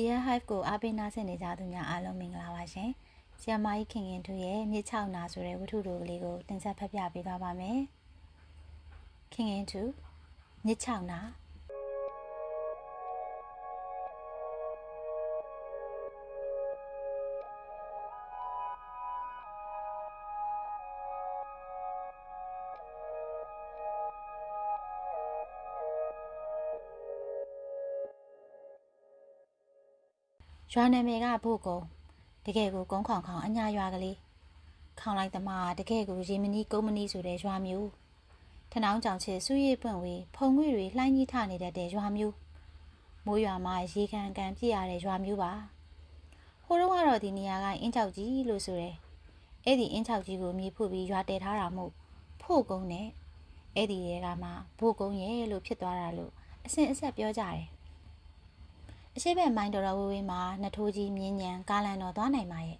Dear Hive ကိုအားပေးနားဆင်နေကြသူများအားလုံးမင်္ဂလာပါရှင်။ဆီယမကြီးခင်ခင်တို့ရဲ့မြစ်ချောက်နာဆိုတဲ့ဝတ္ထုတို့ကလေးကိုတင်ဆက်ဖတ်ပြပေးသွားပါမယ်။ခင်ခင်တို့မြစ်ချောက်နာ ရွာနာမည်ကဘို့ကုံတကယ်ကိုကုန်းခေါင်ခေါင်အညာရွာကလေးခေါင်လိုက်သမားတကယ်ကိုရေမနီကုန်းမနီဆိုတဲ့ရွာမျိုးထနောင်းကြောင်ချစ်စူးရည်ပွင့်ဝေးဖုံငွေတွေလှိုင်းကြီးထနေတတ်တဲ့ရွာမျိုးမိုးရွာမှာရေကန်ကန်ပြည့်ရတဲ့ရွာမျိုးပါဟိုတော့ကတော့ဒီနေရာကအင်းချောက်ကြီးလို့ဆိုတယ်အဲ့ဒီအင်းချောက်ကြီးကိုမြေဖို့ပြီးရွာတည်ထားတာမို့ဖို့ကုန်းနဲ့အဲ့ဒီရဲကမှဘို့ကုန်းရဲ့လို့ဖြစ်သွားတာလို့အစင်အဆက်ပြောကြတယ် အရှိဘက်မိုင်းတော်တော်ဝေးဝေးမှာနှစ်ထိုးကြီးမြင်းညံကားလန်တော်သွားနိုင်ပါရဲ့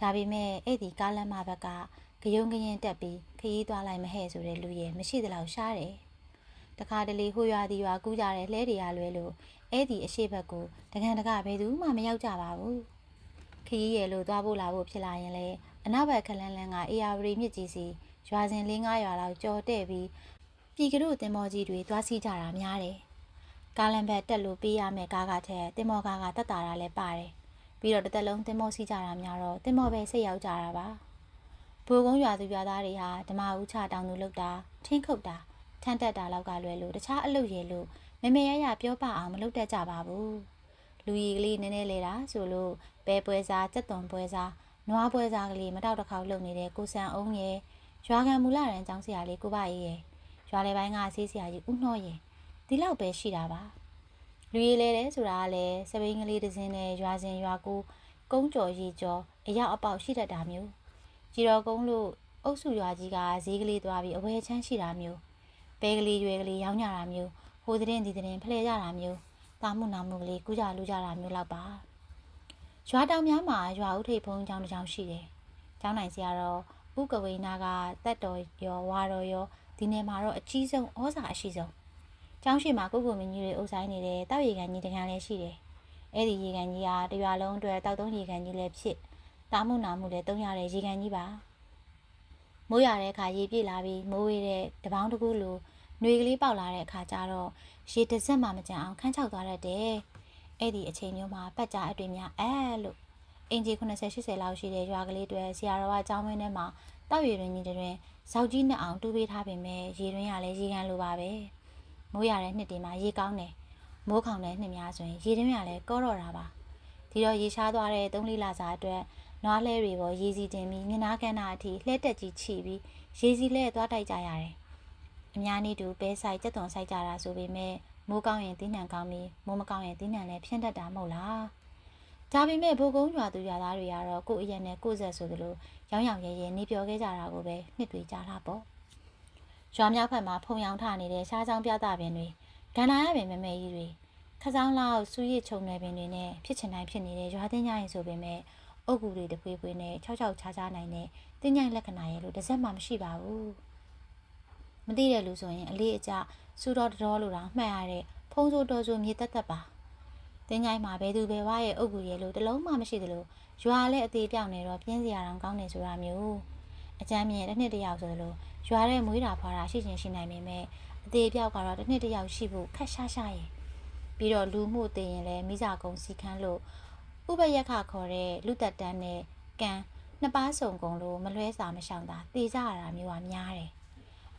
ဒါပေမဲ့အဲ့ဒီကားလန်မဘက်ကဂယုံဂရင်တက်ပြီးခရီးသွားလိုက်မဟဲ့ဆိုတဲ့လူရဲ့မရှိသလောက်ရှားတယ်တခါတလေဟိုရွာဒီရွာကူးကြတဲ့လှဲတွေကလွဲလို့အဲ့ဒီအရှိဘက်ကိုတကန်တကဘယ်သူမှမရောက်ကြပါဘူးခရီးရဲ့လို့သွားဖို့လာဖို့ဖြစ်လာရင်လေအနောက်ဘက်ခလန်းလန်းကအေယာဝတီမြစ်ကြီးစီရွာစဉ်လေးငါးရွာလောက်ကြော်တဲ့ပြီးပြည်ကတို့တင်မောကြီးတွေသွားစီကြတာများတယ် ကားလန်ဘက်တက်လို့ပေးရမယ်ကားကထက်တင်မောကားကတက်တာတာလည်းပါတယ်ပြီးတော့တစ်သက်လုံးတင်မောစီးကြတာများတော့တင်မောပဲစိတ်ရောက်ကြတာပါဘိုးကုန်းရွာသူရွာသားတွေဟာဓမ္မဦးချတောင်သူလောက်တာထင်းခုတ်တာထန်းတက်တာလောက်ကလွယ်လို့တခြားအလုပ်ရည်လို့မမေရရပြောပအောင်မလုပ်တတ်ကြပါဘူးလူကြီးကလေးနည်းနည်းလေတာဆိုလို့ပဲပွဲစားစက်သွန်ပွဲစားနွားပွဲစားကလေးမတောက်တစ်ခေါက်လုပ်နေတဲ့ကိုဆန်အောင်ရဲ့ရွာခံမူလာရန်ចောင်းဆရာလေးကိုပါရေးရဲ့ရွာလေပိုင်းကဆေးဆရာကြီးဦးနှောရဲ့ ဒီလောက်ပဲရှိတာပါလူရည်လဲတယ်ဆိုတာကလည်းစပိန်ကလေးတစ်စင်းနဲ့ရွာစဉ်ရွာကိုကုန်းကျော်ရီကျော်အရောက်အပေါက်ရှိတတ်တာမျိုးကြည်တော်ကုန်းလို့အုပ်စုရွာကြီးကဈေးကလေးသွားပြီးအဝယ်ချမ်းရှိတာမျိုးပဲကလေးရွယ်ကလေးရောင်းကြတာမျိုးဟိုတဲ့ဒီတဲ့ဖလှယ်ကြတာမျိုးတာမှုနာမှုကလေးကူးကြလူကြတာမျိုးလောက်ပါရွာတောင်များမှာရွာဦးထိပ်ဖုံးကျောင်းတစ်ကျောင်းရှိတယ်ကျောင်းနိုင်စရာတော့ဥကဝေနာကတက်တော်ရောဝါတော်ရောဒီနယ်မှာတော့အကြီးဆုံးဩဇာအရှိဆုံး ကျောင်းရှိမှာကိုကိုမင်းကြီးတွေအုပ်ဆိုင်နေတဲ့တောက်ရေကန်ကြီးတကန်လည်းရှိတယ်။အဲ့ဒီရေကန်ကြီးကတရွာလုံးအတွက်တောက်သုံးရေကန်ကြီးလည်းဖြစ်။တာမှုနာမှုလည်းတုံးရတဲ့ရေကန်ကြီးပါ။မိုးရတဲ့အခါရေပြည့်လာပြီးမိုးဝေးတဲ့တပေါင်းတစ်ခုလိုနှွေကလေးပေါက်လာတဲ့အခါကျတော့ရေတစ်စက်မှမကြံအောင်ခန်းချောက်သွားတတ်တယ်။အဲ့ဒီအချိန်မျိုးမှာပတ်ကြအတွေ့များအဲလို့အင်ဂျီ90 80လောက်ရှိတဲ့ရွာကလေးတွေဆရာတော်ကကျောင်းဝင်းထဲမှာတောက်ရည်တွင်ကြီးတွင်ဇောက်ကြီးနဲ့အောင်တူးပေးထားပေမဲ့ရေတွင်ရလည်းရေကန်လိုပါပဲ။ မိုးရတဲ့နှစ်တွေမှာရေကောင်းတယ်မိုးခေါင်တဲ့နှစ်များဆိုရင်ရေတွင်းရလဲကောတော့တာပါဒီတော့ရေရှားသွားတဲ့သုံးလေးလစာအတွက်နွားလဲတွေပေါ်ရေစီတင်ပြီးမျက်နှာကန်းနာအထိလှဲတက်ကြီးချီပြီးရေစီလဲသွားတိုက်ကြရတယ်အများနည်းတူပဲဆိုင်ကြက်သွန်ဆိုင်ကြတာဆိုပေမဲ့မိုးကောင်းရင်တင်းနှံကောင်းပြီးမိုးမကောင်းရင်တင်းနှံလည်းဖြင်းတတ်တာမဟုတ်လားဒါပေမဲ့ဘိုးကုန်းရွာသူရွာသားတွေကတော့ကိုယ့်အရက်နဲ့ကိုယ့်ဆက်ဆိုသလိုရောင်းရောင်ရဲရဲနေပြောခဲ့ကြတာကိုပဲနှစ်တွေကြာလာပေါ့ ရွာမြောက်ဘက်မှာဖုံရောင်ထနေတဲ့ရှားချောင်းပြသပင်တွေကန္နာရပင်မမဲကြီးတွေခစောင်းလောက်စူးရစ်ချုံနယ်ပင်တွေနဲ့ဖြစ်ချင်တိုင်းဖြစ်နေတဲ့ရွာတင်းကြရင်ဆိုပေမဲ့အုတ်ဂူတွေတပွေးပွေးနဲ့ချောက်ချောက်ချားချားနိုင်တဲ့တင်းကြိုင်လက္ခဏာရဲ့လို့တစ်စက်မှမရှိပါဘူးမသိတဲ့လူဆိုရင်အလေးအကျစူတော်တော်လို့တောင်မှတ်ရတဲ့ဖုံးစိုးတော်စိုးမြေတက်တက်ပါတင်းကြိုင်မှာဘယ်သူဘယ်ဝါရဲ့အုတ်ဂူရဲ့လို့တလုံးမှမရှိသလိုရွာလည်းအသေးပြောင်းနေတော့ပြင်းစရာတောင်ကောင်းနေဆိုတာမျိုး အကြမ်းမြင်တစ်နှစ်တစ်ယောက်ဆိုသလိုရွာတဲ့မွေးတာဖွာတာရှိချင်းရှိနိုင်ပေမဲ့အသေးပြောက်ကတော့တစ်နှစ်တစ်ယောက်ရှိဖို့ခက်ရှားရှားရင်ပြီးတော့လူမှုတည်ရင်လည်းမိစာကုံစီခန်းလို့ဥပယက်ခခေါ်တဲ့လူသက်တန်းနဲ့ကံနှစ်ပါးစုံကုန်လို့မလွဲစာမရှောင်တာတေကြရတာမျိုးကများတယ်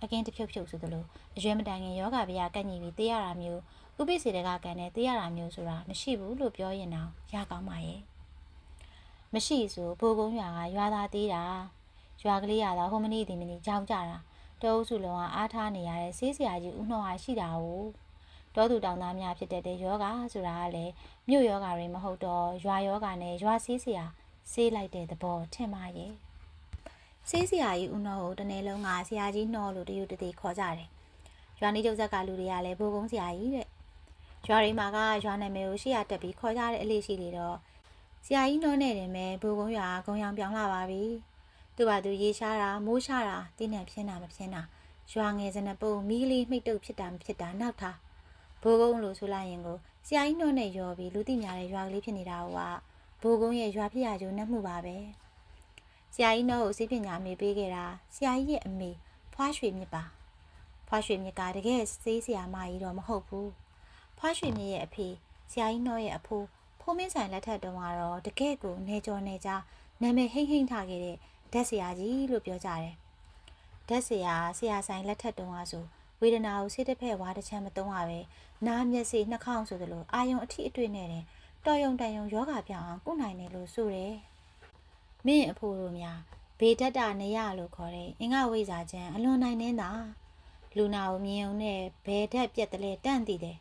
အကင်းတစ်ဖြုတ်ဖြုတ်ဆိုသလိုအရွယ်မတိုင်ခင်ယောဂဗျာကန့်ညီပြီးတေးရတာမျိုးဥပိ္ပစေတကကံနဲ့တေးရတာမျိုးဆိုတာမရှိဘူးလို့ပြောရင်တော့ရကောင်းပါရဲ့မရှိဆိုဘိုးကုန်းရွာကရွာသားသေးတာ ရွာကလေးရတာဟိုမနီဒီမနီကြောင်းကြတာတောအုပ်စုလုံးကအားထားနေရတဲ့ဆေးဆရာကြီးဦးနှောဟာရှိတာ哦တောသူတောင်သားများဖြစ်တဲ့ယောဂဆိုတာကလည်းမြို့ယောဂတွေမဟုတ်တော့ရွာယောဂနဲ့ရွာဆေးဆရာဆေးလိုက်တဲ့သဘောထင်ပါရဲ့ဆေးဆရာကြီးဦးနှောကိုတနေ့လုံးကဆရာကြီးနှောလို့တယူတတိခေါ်ကြတယ်ရွာနေကျုပ်ဇက်ကလူတွေကလည်းဘိုးကုန်းဆရာကြီးတဲ့ရွာတွေမှာကရွာနာမည်ကိုရှေ့ရတက်ပြီးခေါ်ကြတဲ့အလေးရှိလေတော့ဆရာကြီးနှောနဲ့တင်မဲ့ဘိုးကုန်းရွာကဂုံရောင်ပြောင်းလာပါပြီ သူ့ဘာသူရေရှားတာမိုးရှားတာတင်းနဲ့ဖြင်းတာမဖြင်းတာရွာငယ်စနပုတ်မီးကလေးမှိတ်တုပ်ဖြစ်တာမဖြစ်တာနောက်ထားဘဘိုးကုန်းလို့ဆိုလိုက်ရင်ကိုဆရာကြီးနှောနဲ့ရော်ပြီးလူသိများတဲ့ရွာကလေးဖြစ်နေတာကဘိုးကုန်းရဲ့ရွာဖြစ်ရကျိုးနှက်မှုပါပဲဆရာကြီးနှောကိုစိတ်ပညာမေးပေးခဲ့တာဆရာကြီးရဲ့အမေဖွားရွှေမြစ်ပါဖွားရွှေမြစ်ကတကယ်စေးဆရာမကြီးတော့မဟုတ်ဘူးဖွားရွှေမြစ်ရဲ့အဖေဆရာကြီးနှောရဲ့အဖိုးဖိုးမင်းဆိုင်လက်ထက်တုန်းကတော့တကယ်ကိုနေကြောနေကြနာမည်ဟိမ့်ဟိမ့်ထားခဲ့တဲ့ ဓာတ်ဆရာကြီးလို့ပြောကြတယ်ဓာတ်ဆရာဆရာဆိုင်လက်ထက်တုန်းကဆိုဝေဒနာကိုစိတ်တစ်ဖက်ဝါတစ်ချမ်းမသုံးရပဲနားမျက်စိနှာခေါင်းဆိုသလိုအာယုံအထိအတွေ့နဲ့တယ်တော်ယုံတန်ယုံယောဂပြောင်းအောင်ကုနိုင်တယ်လို့ဆိုတယ်မင်းအဖိုးတို့များဘေတတ္တနေရလို့ခေါ်တဲ့အင်္ဂဝိဇ္ဇာကျမ်းအလွန်နိုင်နေတာလူနာကိုမြင်ုံနဲ့ဘယ်ဓာတ်ပြက်တလဲတန့်တည်တယ်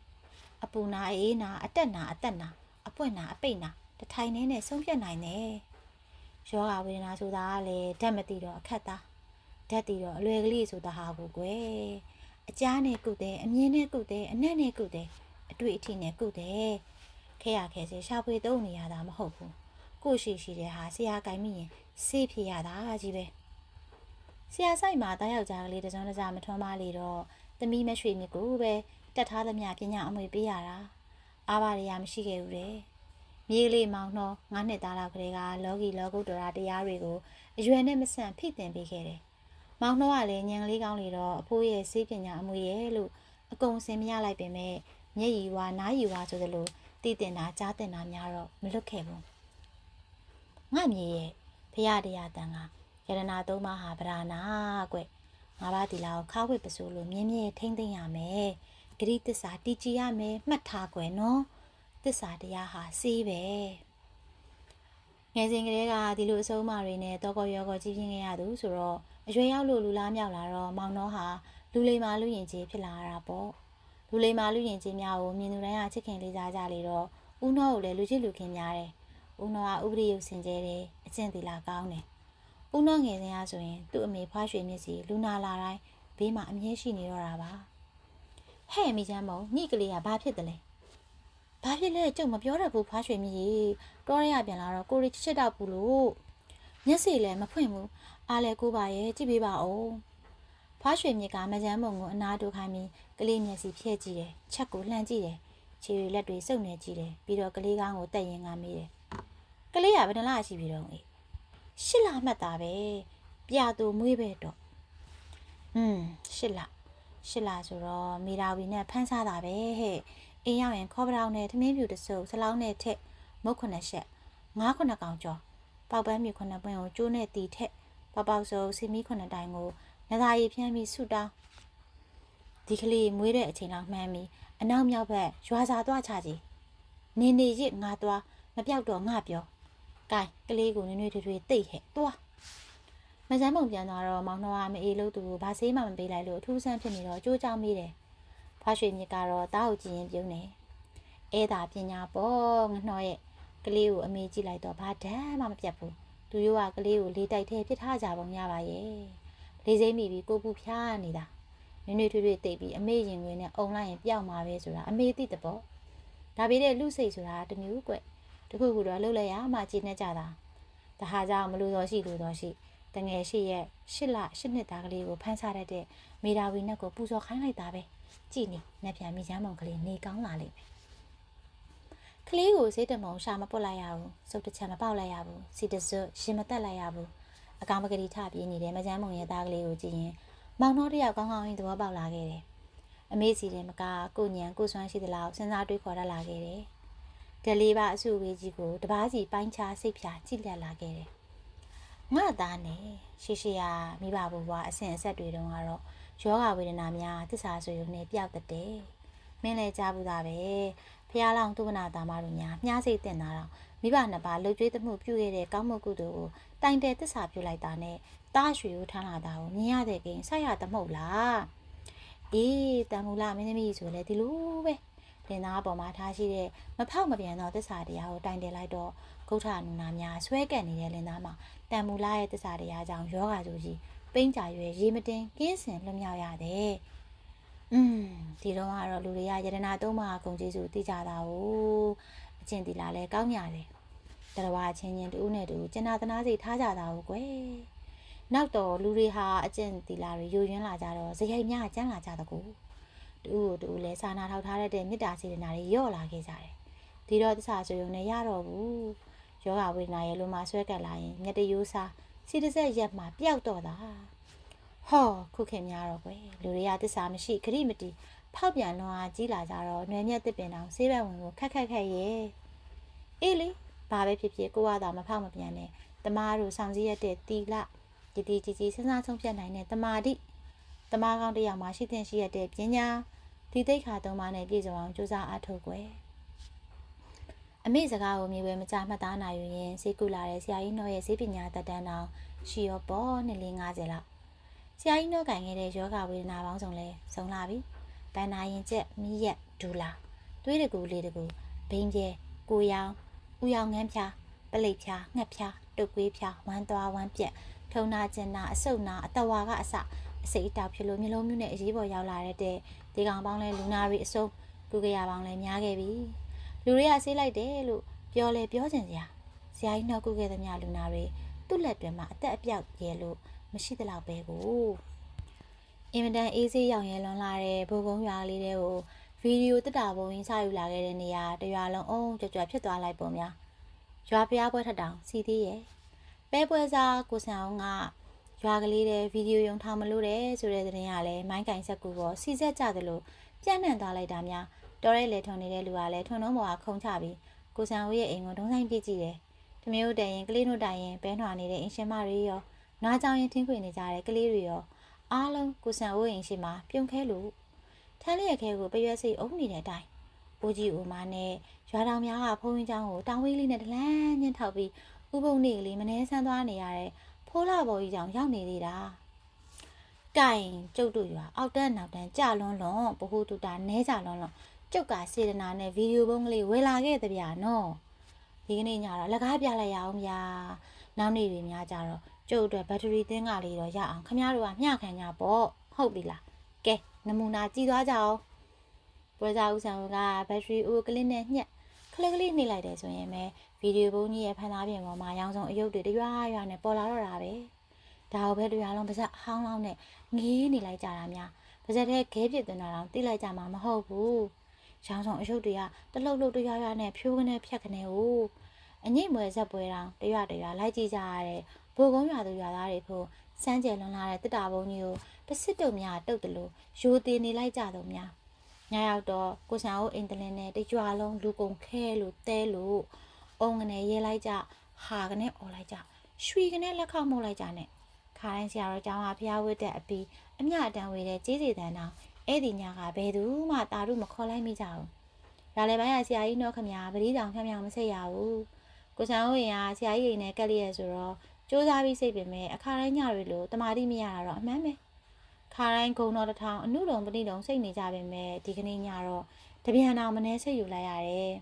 အပူနာအေးနာအတက်နာအသက်နာအပွင့်နာအပိတ်နာတထိုင်နေနဲ့ဆုံးဖြတ်နိုင်တယ် ယောဂဝေဒနာဆိုတာကလည်းဓာတ်မသိတော့အခက်သားဓာတ်တည်တော့အလွယ်ကလေးဆိုတာဟာကိုကွယ်အကြားနဲ့ကုတယ်အမြင်နဲ့ကုတယ်အနက်နဲ့ကုတယ်အတွေ့အထိနဲ့ကုတယ်ခဲရခဲစေရှာဖွေသုံးနေရတာမဟုတ်ဘူးကိုရှိရှိတဲ့ဟာဆရာကိုင်မိရင်စေးဖြစ်ရတာကြီးပဲဆရာဆိုင်မှာတားယောက်ျားကလေးတစ်စုံတစ်စားမထွန်းမလေတော့သမီးမရွှေမြစ်ကိုပဲတက်ထားသမျှပညာအမွေပေးရတာအားပါရမရှိခဲ့ဘူးတဲ့ မြေးလေးမောင်နှောငါးနှစ်သားလောက်ကလေးကလောကီလောကုတ္တရာတရားတွေကိုအရွယ်နဲ့မဆန့်ဖိသင်ပေးခဲ့တယ်မောင်နှောကလည်းညံကလေးကောင်းလေတော့အဖိုးရဲ့စေးပညာအမွေရဲ့လို့အကုန်စင်မရလိုက်ပင်မဲ့မျက်ရည်ဝါနားရည်ဝါဆိုသလိုတည်တင်တာကြားတင်တာများတော့မလွတ်ခဲ့ဘူးငါမြေရဲ့ဖရတရားတန်ကယရနာသုံးပါးဟာဗราနာကွငါးပါးတီလာကိုခါဝစ်ပစိုးလို့မြင်းမြဲထိမ့်သိမ့်ရမယ်ဂရိတစ္ဆာတည်ကြည်ရမယ်မှတ်ထားကွယ်နော် တစ္ဆာတရားဟာစီးပဲငယ်စဉ်ကလေးကဒီလိုအဆုံးအမတွေနဲ့တောကောရောကောကြီးပြင်းခဲ့ရသူဆိုတော့အရွယ်ရောက်လို့လူလားမြောက်လာတော့မောင်နှောဟာလူလိမ္မာလူရင်ကြီးဖြစ်လာတာပေါ့လူလိမ္မာလူရင်ကြီးများကိုမြင်သူတိုင်းကချစ်ခင်လေးစားကြလေတော့ဦးနှောကိုလည်းလူချစ်လူခင်များတယ်ဦးနှောကဥပဒေရုပ်စင်ကြဲတယ်အကျင့်သီလာကောင်းတယ်ဦးနှောငယ်စဉ်ကဆိုရင်သူ့အမေဖွားရွှေမျက်စီလူနာလာတိုင်းဘေးမှာအမြဲရှိနေတော့တာပါဟဲ့မိချမ်းမုံညိကလေးကဘာဖြစ်တယ်လဲ ဘာဖြစ်လဲကြုံမပြောတတ်ဘူးဖွားရွှေမြည်ကြီးတောရရပြန်လာတော့ကိုရီချစ်ချစ်တော့ဘူးလို့မျက်စိလည်းမဖွင့်ဘူးအားလည်းကိုပါရဲ့ကြည့်ပေးပါဦးဖွားရွှေမြစ်ကမကြမ်းမုံကိုအနာတူခိုင်းပြီးကလေးမျက်စိဖြည့်ကြည့်တယ်ချက်ကိုလှမ်းကြည့်တယ်ခြေတွေလက်တွေစုပ်နေကြည့်တယ်ပြီးတော့ကလေးကောင်းကိုတက်ရင်ကမေးတယ်ကလေးကဘယ်နှလရှိပြီတော့အေးရှစ်လမှတ်တာပဲပြတူမွေးပဲတော့อืมရှစ်လရှစ်လဆိုတော့မီရာဝီနဲ့ဖန်းစားတာပဲဟဲ့ အင်းရောက်ရင်ခေါပတောင်နဲ့သမင်းပြူတဆုပ်ဆလောင်းနဲ့ထက်မုတ်ခုနှစ်ချက်ငါးခုနှစ်ကောင်ကျော်ပေါက်ပန်းမြူခုနှစ်ပွင့်ကိုကျိုးနဲ့တီထက်ပေါက်ပေါက်စုံစီမီခုနှစ်တိုင်ကိုနသာရီဖြန်းပြီးဆူတောင်းဒီကလေးမွေးတဲ့အချိန်လောက်မှန်းပြီးအနောက်မြောက်ဘက်ရွာစာသွားချကြည်နေနေရစ်ငါသွားမပြောက်တော့ငါပြောကဲကလေးကိုနွေ့နွေ့ထွေထွေတိတ်ဟဲ့သွားမစမ်းမုံပြန်သွားတော့မောင်နှောကမအေးလို့သူကိုဘာဆေးမှမပေးလိုက်လို့အထူးဆန်းဖြစ်နေတော့ကြိုးကြောင်မိတယ် ဖွားရွှေမြစ်ကတော့တားကိုကြည့်ရင်ပြုံးနေအဲသာပညာပေါ့ငနှောရဲ့ကလေးကိုအမေကြည့်လိုက်တော့ဘာတမ်းမှမပြတ်ဘူးသူရိုးကကလေးကိုလေးတိုက်ထဲပြစ်ထားကြပုံရပါရဲ့လေးစိမ့်မိပြီးကိုပူဖျားနေတာနွေ့နွေ့ထွေးထွေးတိတ်ပြီးအမေရင်ဝင်နဲ့အုံလိုက်ရင်ပျောက်မှာပဲဆိုတာအမေသိတဲ့ပေါ့ဒါပေမဲ့လူစိတ်ဆိုတာတမျိုးကွတခုခုတော့လှုပ်လိုက်ရမှကြည်နေကြတာတဟာကြောင့်မလို့တော့ရှိလို့တော့ရှိတငယ်ရှိရဲ့ရှစ်လရှစ်နှစ်သားကလေးကိုဖမ်းစားတတ်တဲ့မေဒါဝီနက်ကိုပူဇော်ခိုင်းလိုက်တာပဲ ကြည်နေနက်ပြန်မိချမ်းမုံကလေးနေကောင်းလာလိမ့်မယ်ကလေးကိုစိတ်တမုံရှာမပုတ်လိုက်ရဘူးစုပ်တစ်ချက်မပေါက်လိုက်ရဘူးစီတစွတ်ရင်မတက်လိုက်ရဘူးအကောင်ပကတိထပြေးနေတဲ့မချမ်းမုံရဲ့သားကလေးကိုကြည့်ရင်မောင်နှောတယောက်ကောင်းကောင်းရင်သဘောပေါက်လာခဲ့တယ်အမေစီတယ်မကကိုညံကိုစွမ်းရှိသလားစဉ်းစားတွေးခေါ်တတ်လာခဲ့တယ်ဒလေးပါအစုဝေးကြီးကိုတပားစီပိုင်းခြားစိတ်ဖြာကြည့်လက်လာခဲ့တယ်ငါသားနဲ့ရှိရှိရမိဘဘွားအဆင်အဆက်တွေတုန်းကတော့ ယောဂဝေဒနာများသစ္စာဆိုရုံနဲ့ပျောက်တဲ့တဲ့မင်းလည်းကြားဘူးသားပဲဖះလောင်သူဝနာသားမတို့များမြားစိတ်တင်တာတော့မိဘနှစ်ပါးလှုပ်ကြွေးသမှုပြုခဲ့တဲ့ကောင်းမှုကုသိုလ်ကိုတိုင်တယ်သစ္စာပြုလိုက်တာနဲ့တားရွှေကိုထမ်းလာတာကိုမြင်ရတဲ့ကိန်းဆက်ရတမဟုတ်လားအေးတန်မူလာမင်းသမီးဆိုလဲဒီလိုပဲလင်သားပေါ်မှာထားရှိတဲ့မဖောက်မပြန်သောသစ္စာတရားကိုတိုင်တယ်လိုက်တော့ဂုဋ္ဌနုနာများဆွဲကပ်နေတဲ့လင်သားမှာတန်မူလာရဲ့သစ္စာတရားကြောင့်ယောဂါဆိုကြီး ပိမ့်ကြရွယ်ရေမတင်ကင်းစင်လွတ်မြောက်ရတဲ့อืมဒီတော့ကတော့လူတွေကယရနာသုံးပါးဂုံကျေးဇူးသိကြတာ哦အကျင့်တီလာလဲကောင်းညာတယ်တရဝါချင်းချင်းတူနဲ့တူကျင်နာသနာစိတ်ထားကြတာ哦ကွယ်နောက်တော့လူတွေဟာအကျင့်တီလာတွေယိုယွင်းလာကြတော့ဇယိုက်များကျန်းလာကြတကူ တူကိုတူလဲစာနာထောက်ထားတဲ့မေတ္တာစေတနာတွေရော့လာခဲ့ကြတယ်ဒီတော့တစ္ဆာဆိုရုံနဲ့ရတော့ဘူးယောဂဝေဒနာရဲ့လိုမှာဆွဲကပ်လာရင်မျက်တရိုးစား စီတစ်ဆက်ရက်မှာပျောက်တော့တာဟောခုခင်များတော့ကွယ်လူတွေကတစ္ဆာမရှိခရိမတီဖောက်ပြန်လွန်အားကြီးလာကြတော့ຫນွေမြက်တစ်ပင်တောင်ဆေးဘက်ဝင်ကိုခက်ခက်ခက်ရဲ့အေးလေဘာပဲဖြစ်ဖြစ်ကိုကသာမဖောက်မပြန်နဲ့တမားတို့ဆောင်စည်းရတဲ့တီလတည်တည်ကြည်ကြည်စဉ်းစားဆုံးဖြတ်နိုင်တဲ့တမာတိတမားကောင်းတစ်ယောက်မှာရှိတဲ့ရှိရတဲ့ပညာဒီသိက္ခာသုံးပါးနဲ့ပြည့်စုံအောင်ကြိုးစားအားထုတ်ကွယ် အမေစကားကိုမြေဝဲမကြမှတ်သားနိုင်ရင်စေကူလာတဲ့ဆရာကြီးနှောရဲ့ဈေးပညာတက်တန်းတောင်ရှိရောပေါ်နှစ်လေး50လောက်ဆရာကြီးနှောကင်ခဲ့တဲ့ယောဂဝေဒနာပေါင်းစုံလဲစုံလာပြီဗန္နာရင်ကျက်မိရက်ဒူလာသွေးတကူလေးတကူဘိန်းပြဲကိုရောင်ဥယောင်ငန်းဖြာပလိတ်ဖြာငှက်ဖြာတုတ်ကွေးဖြာဝမ်းသွားဝမ်းပြက်ထုံနာကျင်နာအဆုတ်နာအတဝါကအစအစိတ်အတောက်ဖြစ်လို့မျိုးလုံးမျိုးနဲ့အရေးပေါ်ရောက်လာတဲ့ဒီကောင်ပေါင်းလဲလူနာတွေအစုံကုကရပေါင်းလဲများခဲ့ပြီ လူတွေကဆေးလိုက်တယ်လို့ပြောလဲပြောချင်စရာဆရာကြီးနှောက်ကုခဲ့သမျှလူနာတွေသူ့လက်တွင်မှာအသက်အပြောက်ရဲလို့မရှိသလောက်ပဲကိုအင်မတန်အေးဆေးရောင်ရဲလွန်လာတဲ့ဘိုးကုန်းရွာလေးတွေကိုဗီဒီယိုတက်တာပုံရင်းချယူလာခဲ့တဲ့နေရာတရွာလုံးအုံကြွကြွဖြစ်သွားလိုက်ပုံများရွာဖျားပွဲထက်တောင်စီသေးရဲ့ပဲပွဲစားကိုဆန်အောင်ကရွာကလေးတဲ့ဗီဒီယိုရုံထောင်မလို့တဲ့ဆိုတဲ့သတင်းကလည်းမိုင်းကင်ဆက်ကူပေါ်စီဆက်ကြသလိုပြန့်နှံ့သွားလိုက်တာများ တောရဲလေထုံနေတဲ့လူကလည်းထုံလုံးပေါ်ကခုံချပြီးကိုဆန်ဦးရဲ့အိမ်ကိုဒုံးဆိုင်ပြစ်ကြည့်တယ်။တမျိုးတန်ရင်ကလေးတို့တိုင်ရင်ဘဲနှွာနေတဲ့အင်ရှင်မတွေရောနွားကြောင်ရင်ထင်းခွေနေကြတဲ့ကလေးတွေရောအားလုံးကိုဆန်ဦးအိမ်ရှိမှာပြုံခဲလို့ထန်းလျက်ခဲကိုပရွက်စိတ်အုံနေတဲ့အတိုင်းဘိုးကြီးဦးမနဲ့ရွာတော်များကဖုံးရင်းချောင်းကိုတောင်ဝေးလေးနဲ့တလန်းညှင်းထောက်ပြီးဥပုံနေကလေးမနှဲဆန်းသွားနေရတဲ့ဖိုးလာဘော်ကြီးကြောင့်ရောက်နေသေးတာ။ကင်ကျုပ်တို့ရွာအောက်တန်းနောက်တန်းကြလွန်းလွန်းဘဟုတုတာနဲကြလွန်းလွန်း ကျုပ်ကစေတနာနဲ့ဗီဒီယိုပုံးကလေးဝယ်လာခဲ့တဲ့ဗျာနော်။ဒီကနေ့ညတော့လက်ကားပြလိုက်ရအောင်ဗျာ။နောက်နေ့တွေများကြတော့ကျုပ်အတွက်ဘက်ထရီသင်းကလေးတော့ရအောင်ခမရတို့ကမျှခံကြပေါ့ဟုတ်ပြီလား။ကဲနမူနာကြည့်သွားကြအောင်။ပွဲစားဦးဆောင်ကဘက်ထရီဦးကလစ်နဲ့ညှက်ခလစ်ကလေးနှိမ့်လိုက်တယ်ဆိုရင်ပဲဗီဒီယိုပုံးကြီးရဲ့ဖန်သားပြင်ပေါ်မှာရောင်စုံအယုတ်တွေတရွာရွာနဲ့ပေါ်လာတော့တာပဲဒါကိုပဲတရွာလုံးပါဇက်အဟောင်းလောင်းနဲ့ငေးနေလိုက်ကြတာများပါဇက်ထဲခဲပြစ်တင်တာတော့တိလိုက်ကြမှာမဟုတ်ဘူး ရောင်စုံအယုတ်တွေကတလှုပ်လှုပ်တရွာရွာနဲ့ဖြိုးကနေဖြတ်ကနေဟိုအငိမ့်မွယ်ဇက်ပွဲတောင်တရွာတရွာလိုက်ကြည့်ကြရတဲ့ဘိုးကုန်းရွာသူရွာသားတွေဖို့စမ်းကြယ်လွန်လာတဲ့တစ်တာဘုံကြီးကိုပစစ်တုံများတုတ်တယ်လို့ရိုသေနေလိုက်ကြတော့များညရောက်တော့ကိုဆန်အိုးအိမ်တလင်းနဲ့တကြွလုံးလူကုန်ခဲလို့တဲလို့အုံကနေရဲလိုက်ကြဟာကနေអော်လိုက်ကြရွှေကနေလက်ခောက်မှုတ်လိုက်ကြနဲ့ခါတိုင်းဆရာတော်ကျောင်းကဖျားဝတ်တဲ့အပီးအမြအတန်ဝေတဲ့ကြေးစီတန်တောင် အဲ့ဒီညကဘယ်သူမှတာတို့မခေါ်လိုက်မိကြဘူး။ဒါလည်းပိုင်းကဆရာကြီးတော့ခမညာပတိတောင်ဖြောင်ဖြောင်မဆက်ရဘူး။ကိုဆန်ဦးရင်ကဆရာကြီးအိမ်နဲ့ကက်လျက်ဆိုတော့စူးစမ်းပြီးစိတ်ပင်မဲ့အခါတိုင်းညတွေလို့တမာတိမရတာတော့အမှန်ပဲ။ခါတိုင်းဂုံတော်တစ်ထောင်အမှုတော်ပတိတော်စိတ်နေကြပင်မဲ့ဒီကနေ့ညတော့တပြန်အောင်မနှဲစိတ်ယူလိုက်ရတယ်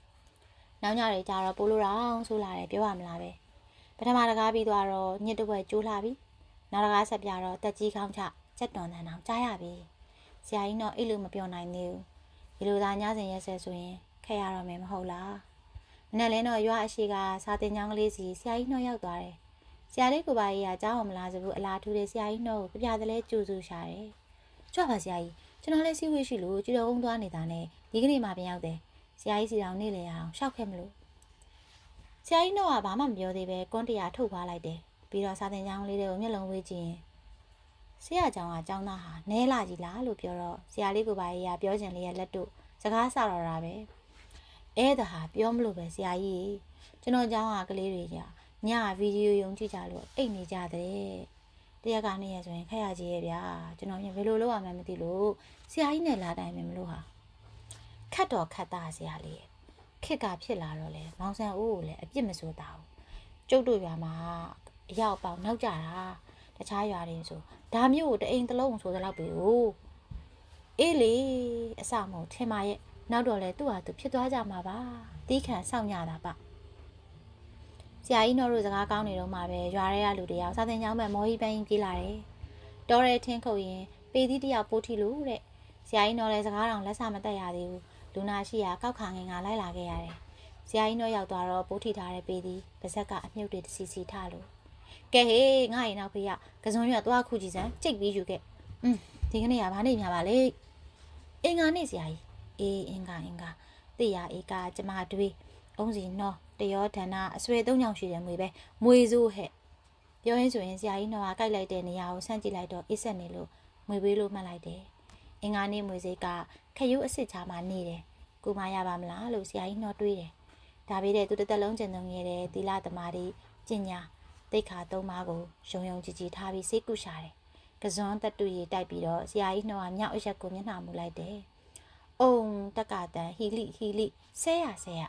။နောက်ညတွေကျတော့ပိုလိုတောင်ဆိုလာတယ်ပြောရမလားပဲ။ပထမတကားပြီးသွားတော့ညစ်တဝက်ကျိုးလာပြီ။နောက်တကားဆက်ပြတော့တက်ကြီးခေါင်းချချက်တွန်တန်အောင်ကြားရပြီ။ ဆရာကြီးတော့အဲ့လိုမပြောနိုင်သေးဘူး။ဒီလိုသာညစဉ်ရက်ဆက်ဆိုရင်ခက်ရတော့မယ်မဟုတ်လား။မနေ့လဲတော့ရွာအရှိကစာတင်ကျောင်းကလေးစီဆရာကြီးနှောရောက်သွားတယ်။ဆရာလေးကိုပါကြီးကကြားအောင်မလားစဘူးအလားထူးတဲ့ဆရာကြီးနှောကိုပြပြတလဲကြိုးစုရှာတယ်။ကြွပါဆရာကြီးကျွန်တော်လည်းစီးဝေးရှိလို့ကြည်တော်ကုန်းသွားနေတာနဲ့ဒီကနေ့မှပြန်ရောက်တယ်။ဆရာကြီးစီတောင်နေလေအောင်ရှောက်ခဲ့မလို့ဆရာကြီးနှောကဘာမှမပြောသေးပဲကွန်းတရားထုတ်သွားလိုက်တယ်။ပြီးတော့စာတင်ကျောင်းလေးတွေကိုမျက်လုံးဝေးကြည့်ရင် ဆရာကျောင်းကကျောင်းသားဟာနဲလာကြီးလားလို့ပြောတော့ဆရာလေးကိုပါကြီးကပြောချင်လေးရဲ့လက်တို့စကားဆတော့တာပဲအဲ့ဒါဟာပြောမလို့ပဲဆရာကြီးကျွန်တော်ကျောင်းကကလေးတွေကြာညဗီဒီယိုယုံကြည့်ကြလို့အိတ်နေကြတဲ့တရက်ကနေရဆိုရင်ခက်ရကြီးရဲ့ဗျာကျွန်တော်ညဘယ်လိုလုပ်ရမှန်းမသိလို့ဆရာကြီးနဲ့လာတိုင်းမယ်မလို့ဟာခတ်တော့ခတ်တာဆရာလေးခက်ကဖြစ်လာတော့လေမောင်ဆန်ဦးကိုလည်းအပြစ်မစိုးတာဘူးကျုပ်တို့ရွာမှာအရောက်ပေါက်နောက်ကြတာ တခြားရွာတွေဆိုဒါမျိုးကိုတအိမ်တစ်လုံးဆိုသလောက်ပဲ哦အေးလေအစမဟုတ်ထင်ပါရဲ့နောက်တော့လေသူ့ဟာသူဖြစ်သွားကြမှာပါတီးခံစောင့်ရတာပါဆရာကြီးတို့တို့စကားကောင်းနေတော့မှပဲရွာထဲကလူတယောက်စာသင်ကျောင်းမှာမော်ဟီပန်းပြေးလာတယ်တော်ရဲထင်းခုတ်ရင်ပေသီးတယောက်ပိုးထီလို့တဲ့ဆရာကြီးတို့လည်းစကားတောင်လက်ဆမတက်ရသေးဘူးလူနာရှိရာကောက်ခါငင်ကလိုက်လာခဲ့ရတယ်ဆရာကြီးတို့ရောက်သွားတော့ပိုးထီထားတဲ့ပေသီးပါဇက်ကအမြုပ်တွေတစီစီထားလို့ ကဲဟေးငါ့ရင်နောက်ဖေးရကစုံရွက်သွားခုကြည့်စမ်းကြိတ်ပြီးယူခဲ့อืมဒီကနေ့ကဘာနေများပါလဲအင်္ဂါနေ့ဆရာကြီးအေးအင်္ဂါအင်္ဂါသိရအေးကကျမတွေးအုံးစီနော်တရောဌာနအဆွေသုံးချောင်းရှိတယ်မွေပဲမွေစိုးဟဲ့ပြောရင်းဆိုရင်ဆရာကြီးနော်ကကြိုက်လိုက်တဲ့နေရာကိုဆန့်ကြည့်လိုက်တော့အေးဆက်နေလို့မွေပေးလို့မှတ်လိုက်တယ်အင်္ဂါနေ့မွေစိတ်ကခရုအစ်စ်ချာမှနေတယ်ကိုမရပါမလားလို့ဆရာကြီးနော်တွေးတယ်ဒါပေမဲ့သူတစ်သက်လုံးကျင်သုံးခဲ့တဲ့သီလသမာဓိကျင့်ညာ တိတ်ခါသုံးပါးကိုယုံယုံကြည်ကြည်ထားပြီးစိတ်ကူရှာတယ်ကစွန်းတက်တူရီတိုက်ပြီးတော့ဆရာကြီးနှောကမြောက်အရက်ကိုမျက်နှာမူလိုက်တယ်။အုံတက်ကတန်ဟီလိဟီလိဆဲရဆဲရ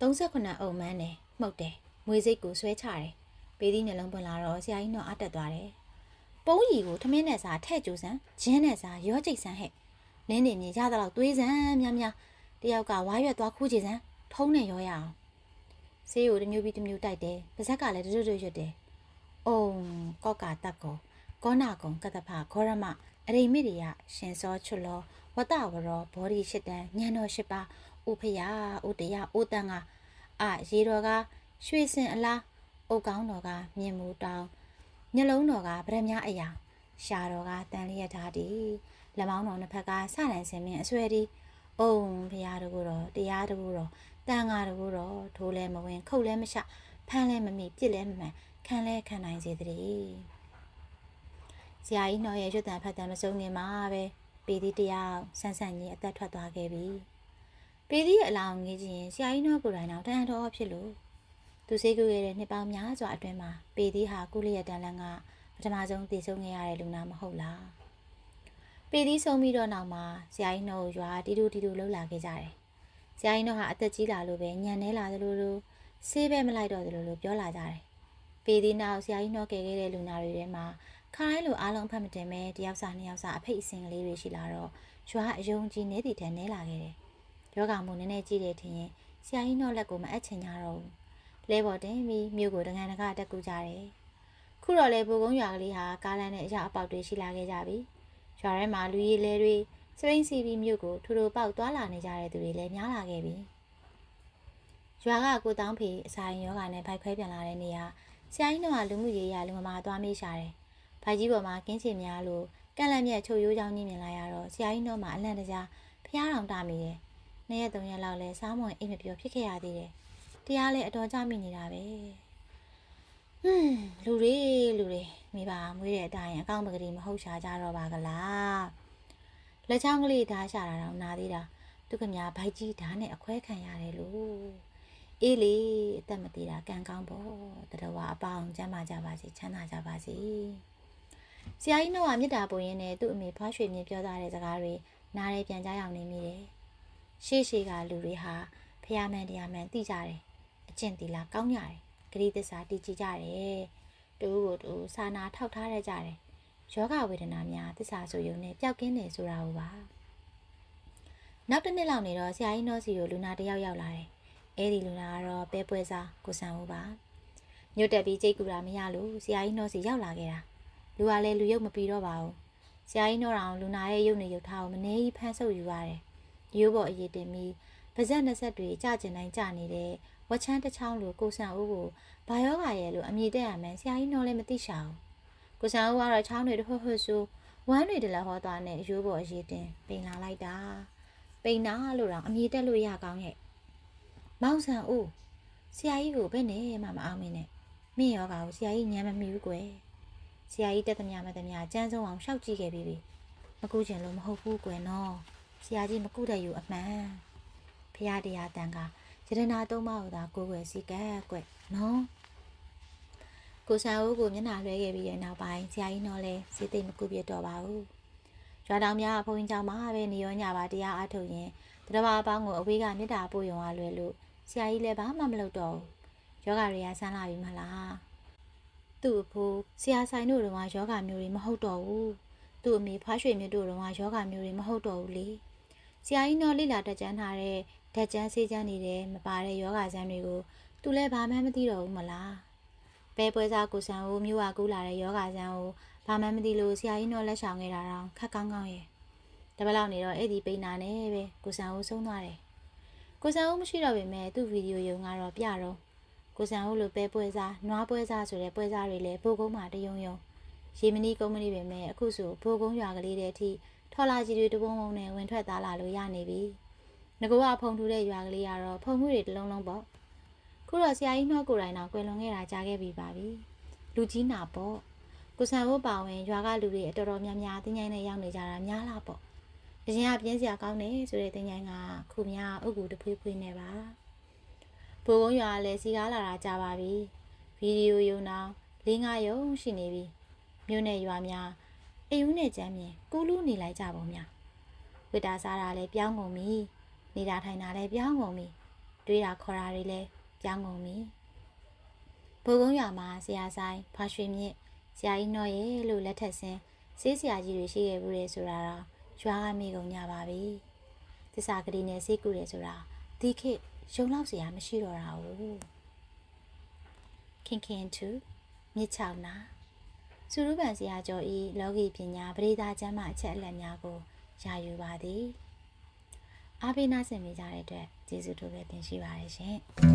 38အုံမန်းတယ်မှုတ်တယ်ငွေစိတ်ကိုဆွဲချတယ်ပေးသီးနှလုံးပွင့်လာတော့ဆရာကြီးနှောအတက်သွားတယ်။ပုံးရီကိုထမင်းနဲ့စားထဲ့ကျူစမ်းဂျင်းနဲ့စားရောကြိတ်စမ်းဟဲ့လင်းနေမြေရတော့သွေးစမ်းများများတယောက်ကဝါရွက်သွားခူးကြည့်စမ်းထုံးနဲ့ရောရအောင် ဆေးကိုတစ်မျိုးပြီးတစ်မျိုးတိုက်တယ်ပါဇက်ကလည်းတွတ်တွတ်ရွတ်တယ်။အုံကောက်ကတက်ကောကောနာကုံကတ္တဖခောရမအရိမိရိယရှင်စောချွတ်လောဝတဝရောဘောဓိရှစ်တန်ညံတော်ရှိပါဥဖယဥတယဥတန်ကအာရေတော်ကရွှေစင်အလားအုတ်ကောင်းတော်ကမြင်မူတောင်းညလုံးတော်ကဗရမ ्या အရာရှာတော်ကတန်လျက်ထားသည်လက်မောင်းတော်နှစ်ဖက်ကစနိုင်စင်မင်းအဆွဲသည်အုံဖရာတကူတော်တရားတကူတော် တန်ဃာတကူတော်ထိုးလဲမဝင် ခုတ်လဲမရှဖမ်းလဲမမိပြစ်လဲမမှန်ခံလဲခံနိုင်စေတည်းဆရာကြီးနှော်ရဲ့ရွတ်တန်ဖတ်တန်မစုံခင်မှာပဲပေဒီတရားဆန်းဆန်းကြီးအသက်ထွက်သွားခဲ့ပြီပေဒီရဲ့အလောင်းငေးကြည့်ရင်ဆရာကြီးနှော်ကိုယ်တိုင်တော့တန်တော်ဖြစ်လို့သူစိတ်ကူရတဲ့နှစ်ပေါင်းများစွာအတွင်းမှာပေဒီဟာကုလျက်တန်လန်းကပထမဆုံးတည်ဆုံးခဲ့ရတဲ့လူနာမဟုတ်လားပေဒီဆုံးပြီးတော့နောက်မှာဆရာကြီးနှော်ကိုရွာတီတူတီတူလှုပ်လာခဲ့ကြတယ် ဆရာကြီးနှော်ဟာအသက်ကြီးလာလို့ပဲညံနေလာသလိုလိုဆေးပဲမလိုက်တော့သလိုလိုပြောလာကြတယ်ပေဒီနောက်ဆရာကြီးနှော်ကယ်ခဲ့တဲ့လူနာတွေထဲမှာခါတိုင်းလိုအားလုံးအဖတ်မတင်ပဲတယောက်စာနှစ်ယောက်စာအဖိတ်အစင်ကလေးတွေရှိလာတော့ရွာအယုံကြီးနေတည်တဲ့နဲလာခဲ့တယ်။ယောဂမို့နည်းနည်းကြည့်တယ်ထင်ရင်ဆရာကြီးတော့လက်ကိုမအပ်ချင်ကြတော့ဘူး။လဲပေါ်တင်ပြီးမြို့ကိုတငန်တကတက်ကူကြတယ်။ခုတော့လေဘိုကုန်းရွာကလေးဟာကားလမ်းနဲ့အရာအပေါက်တွေရှိလာခဲ့ကြပြီ။ရွာထဲမှာလူရည်လဲတွေ စပိန်စီပြီးမြို့ကိုထူထူပေါက်သွားလာနေကြတဲ့သူတွေလည်းများလာခဲ့ပြီ။ရွာကကိုတောင်းဖေအစာရင်ယောဂနဲ့ဖိုက်ခွဲပြန်လာတဲ့နေရာဆရာကြီးတော့လူမှုရေးရလူမမာသွားမေးရှာတယ်။ဖိုက်ကြီးပေါ်မှာကင်းချင်များလို့ကန့်လန့်မြက်ချုပ်ရိုးချောင်းကြီးမြင်လာရတော့ဆရာကြီးတော့မှအလန့်တကြားဖျားတောင်တမိတယ်။နှစ်ရက်သုံးရက်လောက်လဲစားမွန်အိမ်မပြောဖြစ်ခဲ့ရသေးတယ်။တရားလဲအတော်ကြမိနေတာပဲ။ဟွန်းလူတွေလူတွေမိဘမွေးတဲ့အတိုင်းအကောင့်ပကတိမဟုတ်ရှာကြတော့ပါကလား။ လက်ချောင်းကလေးဓာတ်ရှာတာတော့နာသေးတာ။သူကမြဘိုက်ကြီးဓာတ်နဲ့အခွဲခံရတယ်လို့။အေးလေအသက်မသေးတာကံကောင်းပေါ့တတော်ဝအပေါင်းကျမ်းမာကြပါစေချမ်းသာကြပါစေဆရာကြီးနှုတ်ကမြစ်တာပုံရင်းနဲ့သူ့အမေဖွားရွှေမြင့်ပြောသားတဲ့စကားတွေနားရဲပြန်ကြရအောင်နေမိတယ်ရှေ့ရှေ့ကလူတွေဟာဖះမှန်တရားမှန်သိကြတယ်အကျင့်တီလာကောင်းကြတယ်ဂရိသစ္စာတည်ကြည်ကြတယ်တူကိုတူစာနာထောက်ထားရကြတယ် ယောဂဝေဒနာများသစ္စာဆိုယုံနဲ့ပျောက်ကင်းတယ်ဆိုတာကိုပါနောက်တစ်နှစ်လောက်နေတော့ဆရာကြီးနှောစီကိုလူနာတယောက်ရောက်လာတယ်အဲ့ဒီလူနာကတော့ပဲပွဲစားကိုဆန်ဦးပါညွတ်တက်ပြီးကြိတ်ကူတာမရလို့ဆရာကြီးနှောစီရောက်လာခဲ့တာလူကလည်းလူရုပ်မပြီးတော့ပါဘူးဆရာကြီးနှောတော်လူနာရဲ့ရုပ်နေရုပ်ထားကိုမနေကြီးဖမ်းဆုပ်ယူရတယ်ရိုးပေါ်အရေးတင်ပြီးပါဇက်နှစ်ဆက်တွေကြကျင်တိုင်းကြနေတဲ့ဝက်ချမ်းတစ်ချောင်းလိုကိုဆန်ဦးကိုဘာယောဂါရဲ့လို့အမြည်တက်ရမယ်ဆရာကြီးနှောလည်းမသိရှာဘူး ကိုဆန်ဦးကတော့ချောင်းတွေတဟွတ်ဟွတ်ဆူဝမ်းတွေတလည်းဟောသွားနဲ့ရိုးပေါ်အရေးတင်ပိန်လာလိုက်တာပိန်နာလို့တော့အမြည်တက်လို့ရကောင်းရဲ့မောင်ဆန်ဦးဆရာကြီးကိုဘယ်နဲ့မှမအောင်မင်းနဲ့မင်းယောဂါကိုဆရာကြီးညံမမီဘူးကွယ်ဆရာကြီးတက်သမျှမသမျှအကျန်းဆုံးအောင်ရှောက်ကြည့်ခဲ့ပြီးပြီမကူချင်လို့မဟုတ်ဘူးကွယ်နော်ဆရာကြီးမကူတဲ့ယူအမှန်ဖရာတရားတန်ကယရနာသုံးပါးကိုသာကိုယ်ွယ်စီကက်ကွယ်နော် ကိုဆန်ဦးကိုမျက်နှာလွှဲခဲ့ပြီးတဲ့နောက်ပိုင်းဆရာကြီးနော်လဲစေသိမ့်မကူပြတော့ပါဘူးရွာတောင်များဘုန်းကြီးကျောင်းမှာပဲနေရောညပါတရားအားထုတ်ရင်တရဘာအပေါင်းကိုအဝေးကမေတ္တာပို့ရုံအားလွယ်လို့ဆရာကြီးလည်းဘာမှမလုပ်တော့ဘူးယောဂတွေကဆန်းလာပြီမလားသူ့အဖိုးဆရာဆိုင်တို့တော့ယောဂမျိုးတွေမဟုတ်တော့ဘူးသူ့အမေဖွားရွှေမြတ်တို့တော့ယောဂမျိုးတွေမဟုတ်တော့ဘူးလေဆရာကြီးတော့လိလာတက်ကြမ်းထားတဲ့ဓာတ်ကြမ်းဆေးကြမ်းနေတဲ့မပါတဲ့ယောဂဇမ်းတွေကိုသူလည်းဘာမှမသိတော့ဘူးမလား ဘဲပွဲစားကိုဆန်ဦးမြို့ဝကူးလာတဲ့ယောဂဇမ်းကိုဘာမှမသိလို့ဆရာကြီးတော့လက်ဆောင်ခဲ့တာတော့ခက်ကောင်းကောင်းရဲ့တပတ်လောက်နေတော့အဲ့ဒီပိန်နာနဲ့ပဲကိုဆန်ဦးဆုံးသွားတယ်ကိုဆန်ဦးမရှိတော့ပေမဲ့သူ့ဗီဒီယိုရုံကတော့ပြတော့ကိုဆန်ဦးလိုပဲပွဲစားနွားပွဲစားဆိုတဲ့ပွဲစားတွေလည်းဘိုးကုန်းမှာတယုံယုံရေမနီကုန်းမနီပဲမဲ့အခုဆိုဘိုးကုန်းရွာကလေးတဲ့အထိထော်လာကြီးတွေတပုံးပုံနဲ့ဝင်ထွက်သားလာလို့ရနေပြီငကောကဖုံထူတဲ့ရွာကလေးကတော့ဖုံမှုတွေတစ်လုံးလုံးပေါ့ ခုတော့ဆရာကြီးနှောက်ကိုယ်တိုင်တော့ကွယ်လွန်ခဲ့တာကြားခဲ့ပြီပါပြီလူကြီးနာပေါ့ကိုဆန်ဘိုးပါဝင်ရွာကလူတွေအတော်တော်များများတင်းញိုင်းနဲ့ရောက်နေကြတာများလားပေါ့အရင်ကပြင်းစရာကောင်းတယ်ဆိုတဲ့တင်းញိုင်းကခုများအုပ်ကူတဖွေးဖွေးနေပါဘိုးကုန်းရွာကလည်းစီကားလာတာကြားပါပြီဗီဒီယိုယုံတော့၄၅ယုံရှိနေပြီမြို့နယ်ရွာများအိမ်ဦးနဲ့ကြမ်းမြင်ကူးလူးနေလိုက်ကြပုံများဝိတာစားတာလည်းပြောင်းကုန်ပြီနေတာထိုင်တာလည်းပြောင်းကုန်ပြီတွေးတာခေါ်တာတွေလည်း ပြောင်းကုန်ပြီဘိုးကုန်းရွာမှာဆရာဆိုင်ဖာရွှေမြင့်ဆရာကြီးနော်ရဲ့လို့လက်ထက်ဆင်းစေးဆရာကြီးတွေရှိခဲ့ဘူးလေဆိုတာတော့ရွာကမိကုန်ကြပါပြီသစ္စာကလေးနဲ့စေးကူတယ်ဆိုတာဒီခေတ်ရုံလောက်စရာမရှိတော့တာ ਉਹ ခင်ခင်သူမြစ်ချောင်းနာစုရုပန်ဆရာကျော်ဤလောကီပညာပရိသတ်ကျမ်းမှအချက်အလက်များကိုယာယူပါသည်အားပေးနာဆင်မိကြတဲ့အတွက်ကျေးဇူးတို့ပဲတင်ရှိပါတယ်ရှင်